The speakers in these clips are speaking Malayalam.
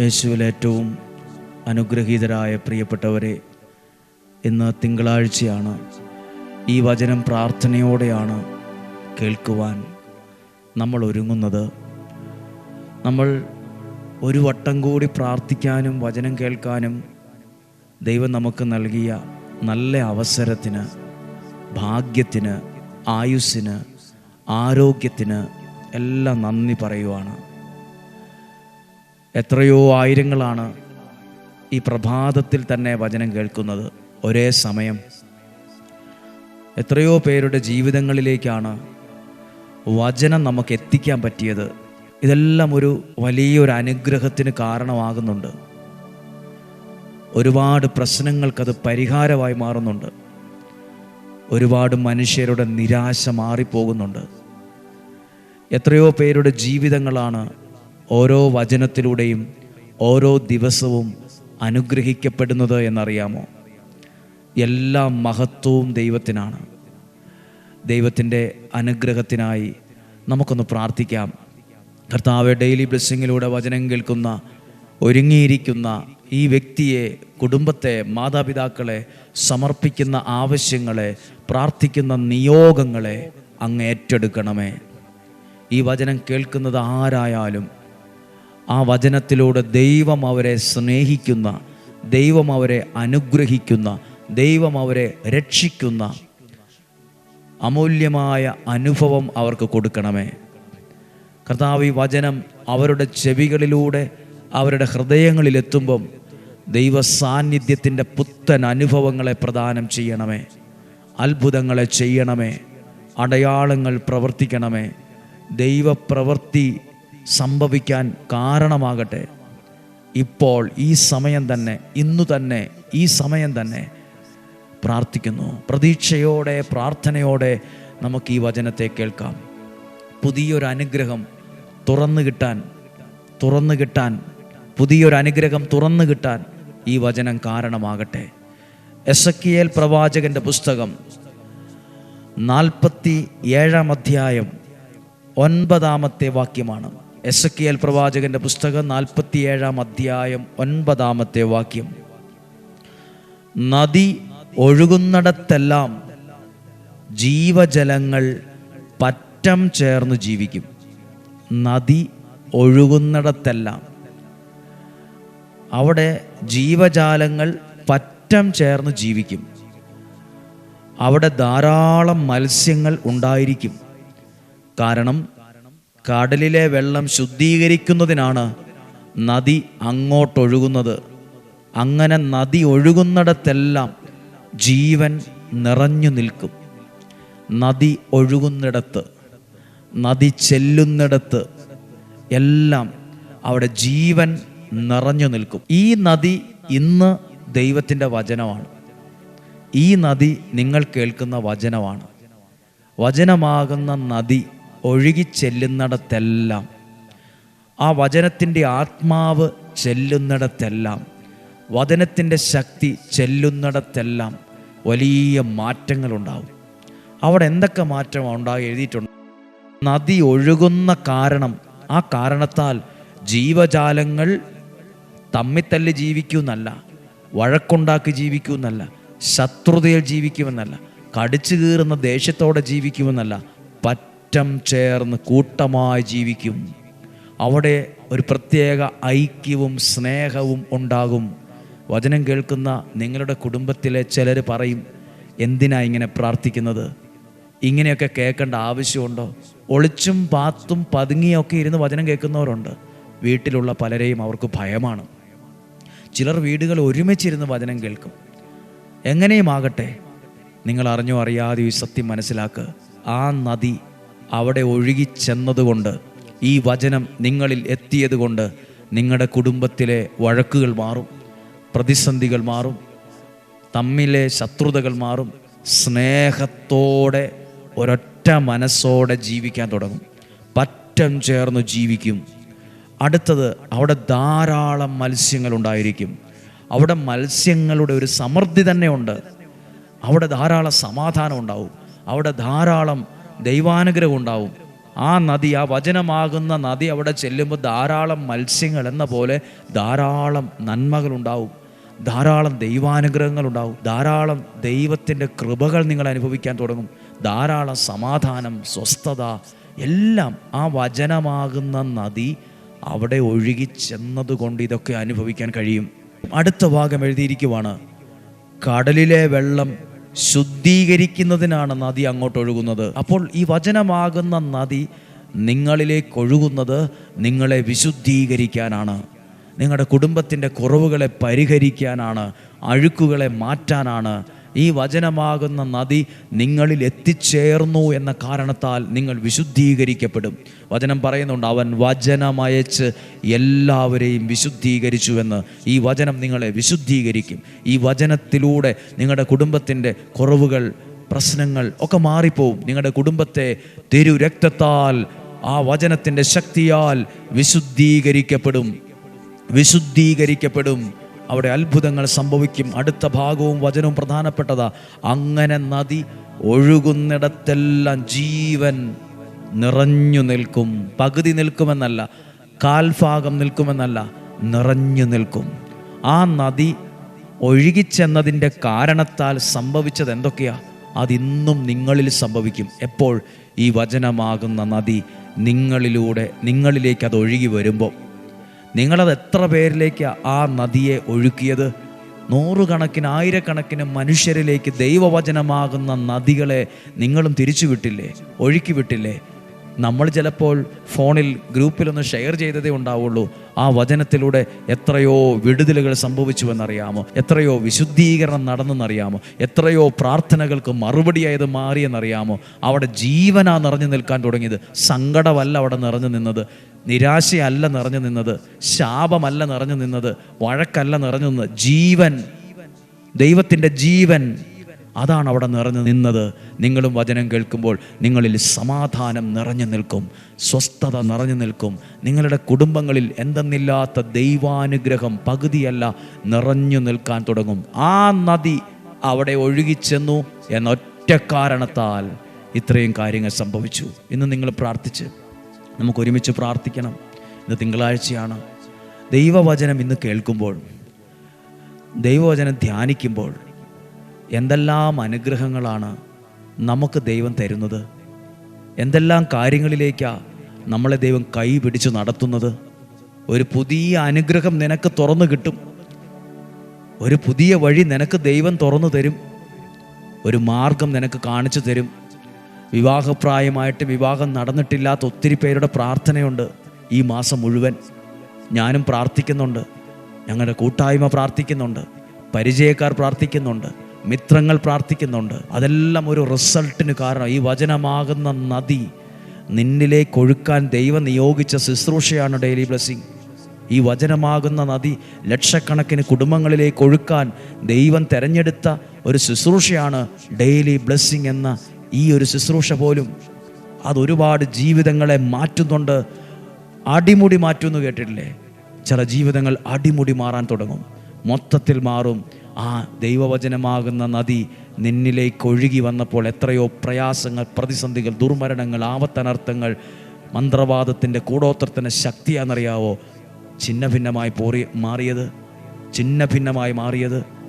യേശുവിൽ ഏറ്റവും അനുഗ്രഹീതരായ പ്രിയപ്പെട്ടവരെ ഇന്ന് തിങ്കളാഴ്ചയാണ്. ഈ വചനം പ്രാർത്ഥനയോടെയാണ് കേൾക്കുവാൻ നമ്മൾ ഒരുങ്ങുന്നത്. നമ്മൾ ഒരു വട്ടം കൂടി പ്രാർത്ഥിക്കാനും വചനം കേൾക്കാനും ദൈവം നമുക്ക് നൽകിയ നല്ല അവസരത്തിന് ഭാഗ്യത്തിന് ആയുസ്സിന് ആരോഗ്യത്തിന് എല്ലാം നന്ദി പറയുവാണ്. എത്രയോ ആയിരങ്ങളാണ് ഈ പ്രഭാതത്തിൽ തന്നെ വചനം കേൾക്കുന്നത് ഒരേ സമയം. എത്രയോ പേരുടെ ജീവിതങ്ങളിലേക്കാണ് വചനം നമുക്ക് എത്തിക്കാൻ പറ്റിയത്. ഇതെല്ലാം ഒരു വലിയൊരു അനുഗ്രഹത്തിന് കാരണമാകുന്നുണ്ട്. ഒരുപാട് പ്രശ്നങ്ങൾക്കത് പരിഹാരമായി മാറുന്നുണ്ട്. ഒരുപാട് മനുഷ്യരുടെ നിരാശ മാറിപ്പോകുന്നുണ്ട്. എത്രയോ പേരുടെ ജീവിതങ്ങളാണ് ഓരോ വചനത്തിലൂടെയും ഓരോ ദിവസവും അനുഗ്രഹിക്കപ്പെടുന്നത് എന്നറിയാമോ? എല്ലാ മഹത്വവും ദൈവത്തിനാണ്. ദൈവത്തിന്റെ അനുഗ്രഹത്തിനായി നമുക്കൊന്ന് പ്രാർത്ഥിക്കാം. കർത്താവ് ഡെയിലി ബ്ലെസ്സിങ്ങിലൂടെ വചനം കേൾക്കുന്ന ഒരുങ്ങിയിരിക്കുന്ന ഈ വ്യക്തിയെ കുടുംബത്തെ മാതാപിതാക്കളെ സമർപ്പിക്കുന്ന ആവശ്യങ്ങളെ പ്രാർത്ഥിക്കുന്ന നിയോഗങ്ങളെ അങ്ങ് ഏറ്റെടുക്കണമേ. ഈ വചനം കേൾക്കുന്നത് ആരായാലും ആ വചനത്തിലൂടെ ദൈവം അവരെ സ്നേഹിക്കുന്ന ദൈവം അവരെ അനുഗ്രഹിക്കുന്ന ദൈവം അവരെ രക്ഷിക്കുന്ന അമൂല്യമായ അനുഭവം അവർക്ക് കൊടുക്കണമേ. കർത്താവ് ഈ വചനം അവരുടെ ചെവികളിലൂടെ അവരുടെ ഹൃദയങ്ങളിലെത്തുമ്പം ദൈവ സാന്നിധ്യത്തിന്റെ പുത്തൻ അനുഭവങ്ങളെ പ്രദാനം ചെയ്യണമേ. അത്ഭുതങ്ങളെ ചെയ്യണമേ. അടയാളങ്ങൾ പ്രവർത്തിക്കണമേ. ദൈവപ്രവൃത്തി സംഭവിക്കാൻ കാരണമാകട്ടെ. ഇപ്പോൾ ഈ സമയം തന്നെ ഇന്നു തന്നെ ഈ സമയം തന്നെ പ്രാർത്ഥിക്കുന്നു. പ്രതീക്ഷയോടെ പ്രാർത്ഥനയോടെ നമുക്ക് ഈ വചനത്തെ കേൾക്കാം. പുതിയൊരു അനുഗ്രഹം തുറന്നു കിട്ടാൻ തുറന്നു കിട്ടാൻ പുതിയൊരു അനുഗ്രഹം തുറന്നു കിട്ടാൻ ഈ വചനം കാരണമാകട്ടെ. എസ് എ പ്രവാചകന്റെ പുസ്തകം നാൽപ്പത്തി ഏഴാം അധ്യായം ഒൻപതാമത്തെ വാക്യമാണ്. എസ് കെ എൽ പ്രവാചകന്റെ പുസ്തകം നാൽപ്പത്തിയേഴാം അധ്യായം ഒൻപതാമത്തെ വാക്യം. നദി ഒഴുകുന്നിടത്തെല്ലാം ജീവജലങ്ങൾ പറ്റം ചേർന്ന് ജീവിക്കും. നദി ഒഴുകുന്നിടത്തെല്ലാം. അവിടെ ജീവജാലങ്ങൾ പറ്റം ചേർന്ന് ജീവിക്കും. അവിടെ ധാരാളം മത്സ്യങ്ങൾ ഉണ്ടായിരിക്കും. കാരണം കടലിലെ വെള്ളം ശുദ്ധീകരിക്കുന്നതിനാണ് നദി അങ്ങോട്ടൊഴുകുന്നത്. അങ്ങനെ നദി ഒഴുകുന്നിടത്തെല്ലാം ജീവൻ നിറഞ്ഞു നിൽക്കും. നദി ഒഴുകുന്നിടത്ത് നദി ചെല്ലുന്നിടത്ത് എല്ലാം അവിടെ ജീവൻ നിറഞ്ഞു നിൽക്കും. ഈ നദി ഇന്ന് ദൈവത്തിന്റെ വചനമാണ്. ഈ നദി നിങ്ങൾ കേൾക്കുന്ന വചനമാണ്. വചനമാകുന്ന നദി ഒഴുകി ചെല്ലുന്നിടത്തെല്ലാം ആ വചനത്തിന്റെ ആത്മാവ് ചെല്ലുന്നിടത്തെല്ലാം. വചനത്തിന്റെ ശക്തി ചെല്ലുന്നിടത്തെല്ലാം വലിയ മാറ്റങ്ങളുണ്ടാവും. അവിടെ എന്തൊക്കെ മാറ്റം ഉണ്ടാകും എഴുതിയിട്ടുണ്ട്? നദി ഒഴുകുന്ന കാരണം ആ കാരണത്താൽ ജീവജാലങ്ങൾ തമ്മിത്തല്ലി ജീവിക്കുമെന്നല്ല വഴക്കുണ്ടാക്കി ജീവിക്കുമെന്നല്ല ശത്രുതയിൽ ജീവിക്കുമെന്നല്ല കടിച്ചു കീറുന്ന ദേഷ്യത്തോടെ ജീവിക്കുമെന്നല്ല പറ്റം ചേർന്ന് കൂട്ടമായി ജീവിക്കും. അവിടെ ഒരു പ്രത്യേക ഐക്യവും സ്നേഹവും ഉണ്ടാകും. വചനം കേൾക്കുന്ന നിങ്ങളുടെ കുടുംബത്തിലെ ചിലർ പറയും എന്തിനാ ഇങ്ങനെ പ്രാർത്ഥിക്കുന്നത്? ഇങ്ങനെയൊക്കെ കേൾക്കേണ്ട ആവശ്യമുണ്ടോ? ഒളിച്ചും പാത്തും പതുങ്ങിയൊക്കെ ഇരുന്ന് വചനം കേൾക്കുന്നവരുണ്ട്. വീട്ടിലുള്ള പലരെയും അവർക്ക് ഭയമാണ്. ചിലർ വീടുകൾ ഒരുമിച്ചിരുന്ന് വചനം കേൾക്കും. എങ്ങനെയുമാകട്ടെ? നിങ്ങൾ അറിഞ്ഞോ അറിയാതെ ഈ സത്യം മനസ്സിലാക്കുക. ആ നദി അവിടെ ഒഴുകി ചെന്നതുകൊണ്ട് ഈ വചനം നിങ്ങളിൽ എത്തിയതുകൊണ്ട് നിങ്ങളുടെ കുടുംബത്തിലെ വഴക്കുകൾ മാറും പ്രതിസന്ധികൾ മാറും തമ്മിലെ ശത്രുതകൾ മാറും സ്നേഹത്തോടെ ഒരൊറ്റ മനസ്സോടെ ജീവിക്കാൻ തുടങ്ങും. പറ്റം ചേർന്ന് ജീവിക്കും. അടുത്തത് അവിടെ ധാരാളം മത്സ്യങ്ങൾ ഉണ്ടായിരിക്കും. അവിടെ മത്സ്യങ്ങളുടെ ഒരു സമൃദ്ധി തന്നെയുണ്ട്. അവിടെ ധാരാളം സമാധാനം ഉണ്ടാവും. അവിടെ ധാരാളം ദൈവാനുഗ്രഹം ഉണ്ടാവും. ആ നദി ആ വചനമാകുന്ന നദി അവിടെ ചെല്ലുമ്പോൾ ധാരാളം മത്സ്യങ്ങൾ എന്ന പോലെ ധാരാളം നന്മകളുണ്ടാവും ധാരാളം ദൈവാനുഗ്രഹങ്ങൾ ഉണ്ടാവും. ധാരാളം ദൈവത്തിന്റെ കൃപകൾ നിങ്ങൾ അനുഭവിക്കാൻ തുടങ്ങും. ധാരാളം സമാധാനം സ്വസ്ഥത എല്ലാം ആ വചനമാകുന്ന നദി അവിടെ ഒഴുകി ചെന്നതുകൊണ്ട് ഇതൊക്കെ അനുഭവിക്കാൻ കഴിയും. അടുത്ത ഭാഗം എഴുതിയിരിക്കുവാണ്. കടലിലെ വെള്ളം ശുദ്ധീകരിക്കുന്നതിനാണ് നദി അങ്ങോട്ട് ഒഴുകുന്നത്. അപ്പോൾ ഈ വചനമാകുന്ന നദി നിങ്ങളിലേക്ക് ഒഴുകുന്നത് നിങ്ങളെ വിശുദ്ധീകരിക്കാനാണ്. നിങ്ങളുടെ കുടുംബത്തിന്റെ കുറവുകളെ പരിഹരിക്കാനാണ്. അഴുക്കുകളെ മാറ്റാനാണ്. ഈ വചനമാകുന്ന നദി നിങ്ങളിൽ എത്തിച്ചേർന്നു എന്ന കാരണത്താൽ നിങ്ങൾ വിശുദ്ധീകരിക്കപ്പെടും. വചനം പറയുന്നുണ്ട് അവൻ വചനമയച്ച് എല്ലാവരെയും വിശുദ്ധീകരിച്ചുവെന്ന്. ഈ വചനം നിങ്ങളെ വിശുദ്ധീകരിക്കും. ഈ വചനത്തിലൂടെ നിങ്ങളുടെ കുടുംബത്തിന്റെ കുറവുകൾ പ്രശ്നങ്ങൾ ഒക്കെ മാറിപ്പോവും. നിങ്ങളുടെ കുടുംബത്തെ തിരു രക്തത്താൽ ആ വചനത്തിന്റെ ശക്തിയാൽ വിശുദ്ധീകരിക്കപ്പെടും. വിശുദ്ധീകരിക്കപ്പെടും. അവിടെ അത്ഭുതങ്ങൾ സംഭവിക്കും. അടുത്ത ഭാഗവും വചനവും പ്രധാനപ്പെട്ടതാ. അങ്ങനെ നദി ഒഴുകുന്നിടത്തെല്ലാം ജീവൻ നിറഞ്ഞു നിൽക്കും. പകുതി നിൽക്കുമെന്നല്ല കാൽഭാഗം നിൽക്കുമെന്നല്ല നിറഞ്ഞു നിൽക്കും. ആ നദി ഒഴുകിച്ചെന്നതിന്റെ കാരണത്താൽ സംഭവിച്ചത് എന്തൊക്കെയാ? അതിന്നും നിങ്ങളിൽ സംഭവിക്കും. എപ്പോൾ? ഈ വചനമാകുന്ന നദി നിങ്ങളിലൂടെ നിങ്ങളിലേക്ക് അത് ഒഴുകി വരുമ്പോൾ. നിങ്ങളത് എത്ര പേരിലേക്ക് ആ നദിയെ ഒഴുക്കിയത്? നൂറുകണക്കിന് ആയിരക്കണക്കിന് മനുഷ്യരിലേക്ക് ദൈവവചനമാകുന്ന നദികളെ നിങ്ങളും തിരിച്ചു വിട്ടില്ലേ ഒഴുക്കി വിട്ടില്ലേ നമ്മൾ ചിലപ്പോൾ ഫോണിൽ ഗ്രൂപ്പിലൊന്ന് ഷെയർ ചെയ്തതേ ഉണ്ടാവുള്ളൂ. ആ വചനത്തിലൂടെ എത്രയോ വിടുതലുകൾ സംഭവിച്ചുവെന്നറിയാമോ? എത്രയോ വിശുദ്ധീകരണം നടന്നെന്നറിയാമോ? എത്രയോ പ്രാർത്ഥനകൾക്ക് മറുപടിയായത് മാറിയെന്നറിയാമോ? അവിടെ ജീവനാ നിറഞ്ഞു നിൽക്കാൻ തുടങ്ങിയത്. സങ്കടമല്ല അവിടെ നിറഞ്ഞു നിന്നത്. നിരാശയല്ല നിറഞ്ഞു നിന്നത്. ശാപമല്ല നിറഞ്ഞു നിന്നത്. വഴക്കല്ല നിറഞ്ഞു നിന്നത്. ജീവൻ. ദൈവത്തിന്റെ ജീവൻ. അതാണ് അവിടെ നിറഞ്ഞു നിന്നത്. നിങ്ങളും വചനം കേൾക്കുമ്പോൾ നിങ്ങളിൽ സമാധാനം നിറഞ്ഞു നിൽക്കും. സ്വസ്ഥത നിറഞ്ഞു നിൽക്കും. നിങ്ങളുടെ കുടുംബങ്ങളിൽ എന്തെന്നില്ലാത്ത ദൈവാനുഗ്രഹം പകുതിയല്ല നിറഞ്ഞു നിൽക്കാൻ തുടങ്ങും. ആ നദി അവിടെ ഒഴുകിച്ചെന്നു എന്നൊറ്റ കാരണത്താൽ ഇത്രയും കാര്യങ്ങൾ സംഭവിച്ചു. ഇന്ന് നിങ്ങൾ പ്രാർത്ഥിച്ച് നമുക്ക് ഒരുമിച്ച് പ്രാർത്ഥിക്കണം. ഇന്ന് തിങ്കളാഴ്ചയാണ്. ദൈവവചനം ഇന്ന് കേൾക്കുമ്പോൾ ദൈവവചനം ധ്യാനിക്കുമ്പോൾ എന്തെല്ലാം അനുഗ്രഹങ്ങളാണ് നമുക്ക് ദൈവം തരുന്നത്? എന്തെല്ലാം കാര്യങ്ങളിലേക്കാണ് നമ്മളെ ദൈവം കൈ പിടിച്ച് നടത്തുന്നത്? ഒരു പുതിയ അനുഗ്രഹം നിനക്ക് തുറന്നു കിട്ടും. ഒരു പുതിയ വഴി നിനക്ക് ദൈവം തുറന്നു തരും. ഒരു മാർഗം നിനക്ക് കാണിച്ചു തരും. വിവാഹപ്രായമായിട്ട് വിവാഹം നടന്നിട്ടില്ലാത്ത ഒത്തിരി പേരുടെ പ്രാർത്ഥനയുണ്ട് ഈ മാസം മുഴുവൻ. ഞാനും പ്രാർത്ഥിക്കുന്നുണ്ട്. ഞങ്ങളുടെ കൂട്ടായ്മ പ്രാർത്ഥിക്കുന്നുണ്ട്. പരിചയക്കാർ പ്രാർത്ഥിക്കുന്നുണ്ട്. മിത്രങ്ങൾ പ്രാർത്ഥിക്കുന്നുണ്ട്. അതെല്ലാം ഒരു റിസൾട്ടിന് കാരണം. ഈ വചനമാകുന്ന നദി നിന്നിലേക്ക് ഒഴുക്കാൻ ദൈവം നിയോഗിച്ച ശുശ്രൂഷയാണ് ഡെയിലി ബ്ലെസ്സിങ്. ഈ വചനമാകുന്ന നദി ലക്ഷക്കണക്കിന് കുടുംബങ്ങളിലേക്ക് ഒഴുക്കാൻ ദൈവം തിരഞ്ഞെടുത്ത ഒരു ശുശ്രൂഷയാണ് ഡെയിലി ബ്ലെസ്സിങ് എന്ന ഈ ഒരു ശുശ്രൂഷ പോലും. അതൊരുപാട് ജീവിതങ്ങളെ മാറ്റുന്നുണ്ട്. അടിമുടി മാറ്റുമെന്ന് കേട്ടിട്ടില്ലേ? ചില ജീവിതങ്ങൾ അടിമുടി മാറാൻ തുടങ്ങും. മൊത്തത്തിൽ മാറും. ആ ദൈവവചനമാകുന്ന നദി നിന്നിലേക്ക് ഒഴുകി വന്നപ്പോൾ എത്രയോ പ്രയാസങ്ങൾ പ്രതിസന്ധികൾ ദുർമരണങ്ങൾ ആവത്തനർത്ഥങ്ങൾ മന്ത്രവാദത്തിന്റെ കൂടോത്രത്തിന്റെ ശക്തിയാണെന്നറിയാവോ? ഛിന്ന ഭിന്നമായി പോറി മാറിയത്? ഛിന്ന ഭിന്നമായി മാറിയത്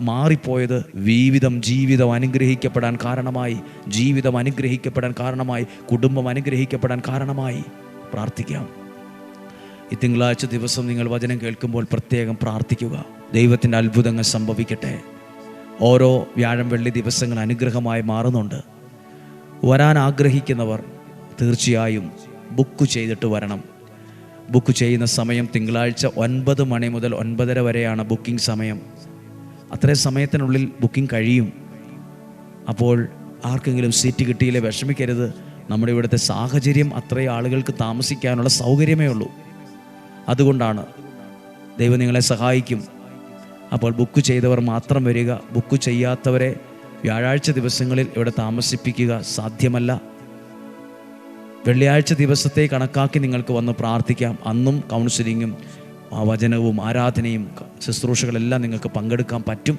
മാറിപ്പോയത് ജീവിതം ജീവിതം അനുഗ്രഹിക്കപ്പെടാൻ കാരണമായി ജീവിതം അനുഗ്രഹിക്കപ്പെടാൻ കാരണമായി കുടുംബം അനുഗ്രഹിക്കപ്പെടാൻ കാരണമായി. പ്രാർത്ഥിക്കാം. ഈ തിങ്കളാഴ്ച ദിവസം നിങ്ങൾ വചനം കേൾക്കുമ്പോൾ പ്രത്യേകം പ്രാർത്ഥിക്കുക. ദൈവത്തിന്റെ അത്ഭുതങ്ങൾ സംഭവിക്കട്ടെ. ഓരോ വ്യാഴം വെള്ളി ദിവസങ്ങൾ അനുഗ്രഹമായി മാറുന്നുണ്ട്. വരാൻ ആഗ്രഹിക്കുന്നവർ തീർച്ചയായും ബുക്ക് ചെയ്തിട്ട് വരണം. ബുക്ക് ചെയ്യുന്ന സമയം തിങ്കളാഴ്ച ഒൻപത് മണി മുതൽ ഒൻപതര വരെയാണ് ബുക്കിംഗ് സമയം. അത്രയും സമയത്തിനുള്ളിൽ ബുക്കിംഗ് കഴിയും. അപ്പോൾ ആർക്കെങ്കിലും സീറ്റ് കിട്ടിയില്ലേ വിഷമിക്കരുത്. നമ്മുടെ ഇവിടുത്തെ സാഹചര്യം അത്രയും ആളുകൾക്ക് താമസിക്കാനുള്ള സൗകര്യമേ ഉള്ളൂ. അതുകൊണ്ടാണ് ദൈവം നിങ്ങളെ സഹായിക്കും. അപ്പോൾ ബുക്ക് ചെയ്തവർ മാത്രം വരിക. ബുക്ക് ചെയ്യാത്തവരെ വ്യാഴാഴ്ച ദിവസങ്ങളിൽ ഇവിടെ താമസിപ്പിക്കുക സാധ്യമല്ല. വെള്ളിയാഴ്ച ദിവസത്തെ കണക്കാക്കി നിങ്ങൾക്ക് വന്ന് പ്രാർത്ഥിക്കാം. അന്നും കൗൺസിലിങ്ങും വചനവും ആരാധനയും ശുശ്രൂഷകളെല്ലാം നിങ്ങൾക്ക് പങ്കെടുക്കാൻ പറ്റും.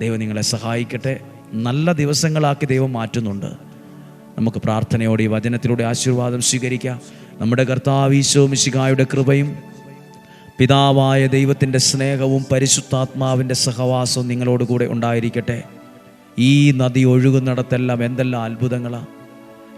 ദൈവം നിങ്ങളെ സഹായിക്കട്ടെ. നല്ല ദിവസങ്ങളാക്കി ദൈവം മാറ്റുന്നുണ്ട്. നമുക്ക് പ്രാർത്ഥനയോടെ വചനത്തിലൂടെ ആശീർവാദം സ്വീകരിക്കാം. നമ്മുടെ കർത്താവീശോ മിശികായുടെ കൃപയും പിതാവായ ദൈവത്തിന്റെ സ്നേഹവും പരിശുദ്ധാത്മാവിന്റെ സഹവാസവും നിങ്ങളോട് കൂടെ ഉണ്ടായിരിക്കട്ടെ. ഈ നദി ഒഴുകുന്നിടത്തെല്ലാം എന്തെല്ലാം അത്ഭുതങ്ങളാണ്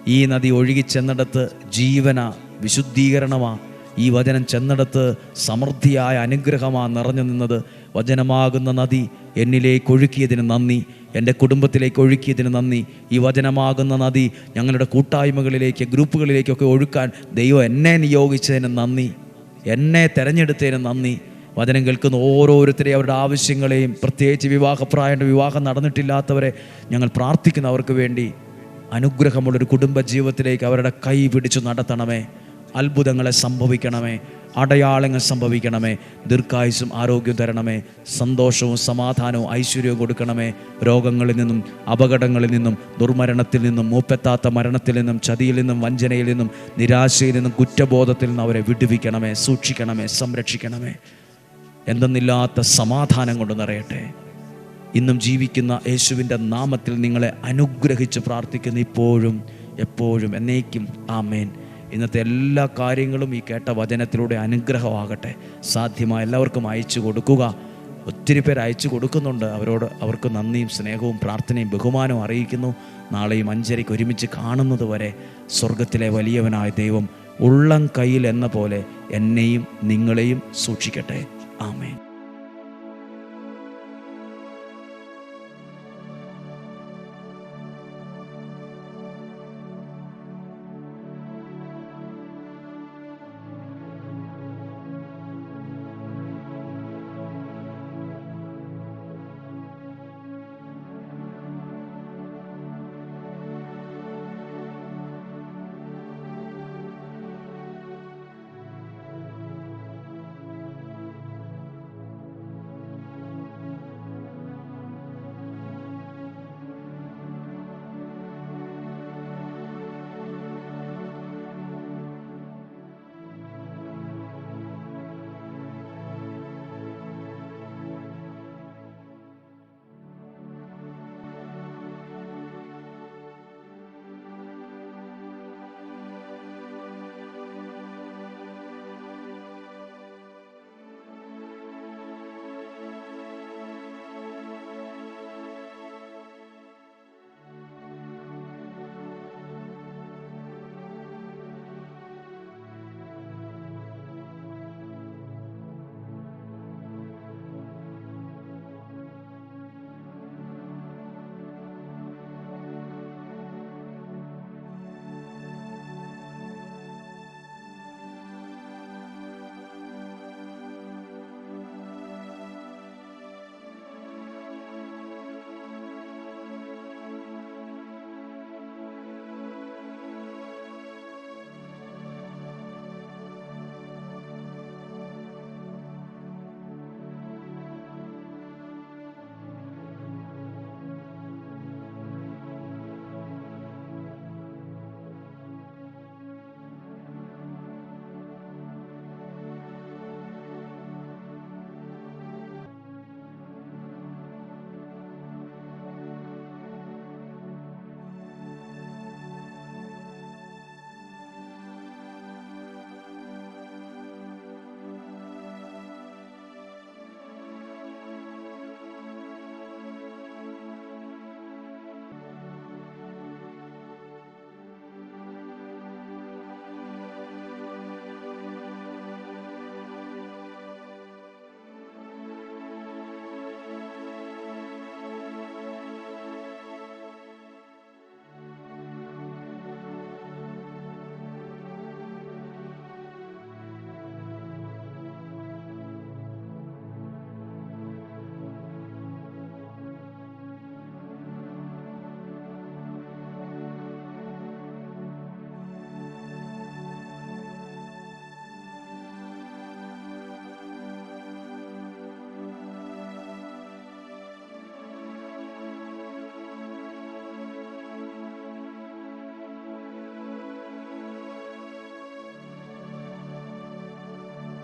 ഈ നദി ഒഴുകി ചെന്നിടത്ത് ജീവന വിശുദ്ധീകരണമാ. ഈ വചനം ചെന്നിടത്ത് സമൃദ്ധിയായ അനുഗ്രഹമാ നിറഞ്ഞു നിന്നത്. വചനമാകുന്ന നദി എന്നിലേക്ക് ഒഴുക്കിയതിന് നന്ദി. എന്റെ കുടുംബത്തിലേക്ക് ഒഴുക്കിയതിന് നന്ദി. ഈ വചനമാകുന്ന നദി ഞങ്ങളുടെ കൂട്ടായ്മകളിലേക്ക് ഗ്രൂപ്പുകളിലേക്കൊക്കെ ഒഴുക്കാൻ ദൈവം എന്നെ നിയോഗിച്ചതിന് നന്ദി. എന്നെ തിരഞ്ഞെടുത്തതിന് നന്ദി. വചനം കേൾക്കുന്ന ഓരോരുത്തരെയും അവരുടെ ആവശ്യങ്ങളെയും പ്രത്യേകിച്ച് വിവാഹപ്രായന്റെ വിവാഹം നടന്നിട്ടില്ലാത്തവരെ ഞങ്ങൾ പ്രാർത്ഥിക്കുന്നു അവർക്ക് വേണ്ടി അനുഗ്രഹമുള്ളൊരു കുടുംബ ജീവിതത്തിലേക്ക് അവരുടെ കൈ പിടിച്ചു നടത്തണമേ. അത്ഭുതങ്ങളെ സംഭവിക്കണമേ. അടയാളങ്ങൾ സംഭവിക്കണമേ. ദീർഘായുസും ആരോഗ്യം തരണമേ. സന്തോഷവും സമാധാനവും ഐശ്വര്യവും കൊടുക്കണമേ. രോഗങ്ങളിൽ നിന്നും അപകടങ്ങളിൽ നിന്നും ദുർമരണത്തിൽ നിന്നും മൂപ്പെത്താത്ത മരണത്തിൽ നിന്നും ചതിയിൽ നിന്നും വഞ്ചനയിൽ നിന്നും നിരാശയിൽ നിന്നും കുറ്റബോധത്തിൽ നിന്നും അവരെ വിടുവിക്കണമേ സൂക്ഷിക്കണമേ സംരക്ഷിക്കണമേ. എന്തെന്നില്ലാത്ത സമാധാനം കൊണ്ട് നിറയട്ടെ. ഇന്നും ജീവിക്കുന്ന യേശുവിന്റെ നാമത്തിൽ നിങ്ങളെ അനുഗ്രഹിച്ച് പ്രാർത്ഥിക്കുന്ന ഇപ്പോഴും എപ്പോഴും എന്നേക്കും ആമേൻ. ഇന്നത്തെ എല്ലാ കാര്യങ്ങളും ഈ കേട്ട വചനത്തിലൂടെ അനുഗ്രഹമാകട്ടെ. സാധ്യമായ എല്ലാവർക്കും അയച്ചു കൊടുക്കുക. ഒത്തിരി പേർ അയച്ചു കൊടുക്കുന്നുണ്ട്. അവരോട് അവർക്ക് നന്ദിയും സ്നേഹവും പ്രാർത്ഥനയും ബഹുമാനവും അറിയിക്കുന്നു. നാളെയും അഞ്ചരയ്ക്ക് ഒരുമിച്ച് കാണുന്നത് വരെ സ്വർഗത്തിലെ വലിയവനായ ദൈവം ഉള്ളം കയ്യിൽ എന്ന പോലെ എന്നെയും നിങ്ങളെയും സൂക്ഷിക്കട്ടെ. ആമേൻ.